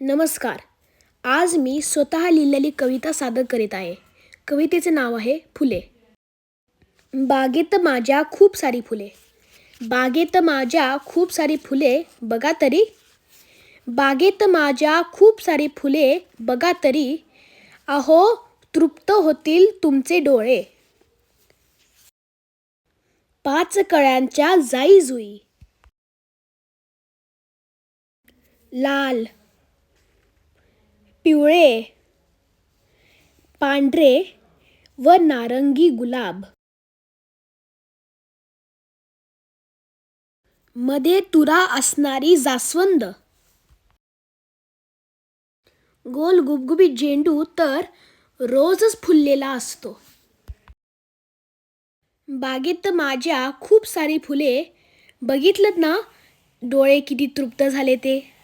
नमस्कार. आज मी स्वतः लिहिलेली कविता सादर करीत आहे. कवितेचे नाव आहे फुले. बागेत माझ्या खूप सारी फुले. बागेत माझ्या खूप सारी फुले बघा तरी. बागेत माझ्या खूप सारी फुले बघा तरी. अहो तृप्त होतील तुमचे डोळे. पाच कळ्यांच्या जाई जुई. लाल पिवळे पांढरे व नारंगी गुलाब. मध्ये तुरा असणारी जास्वंद. गोल गुबगुबीत झेंडू तर रोजच फुललेला असतो. बागेत माझ्या खूप सारी फुले बघितलं ना? डोळे किती तृप्त झाले ते.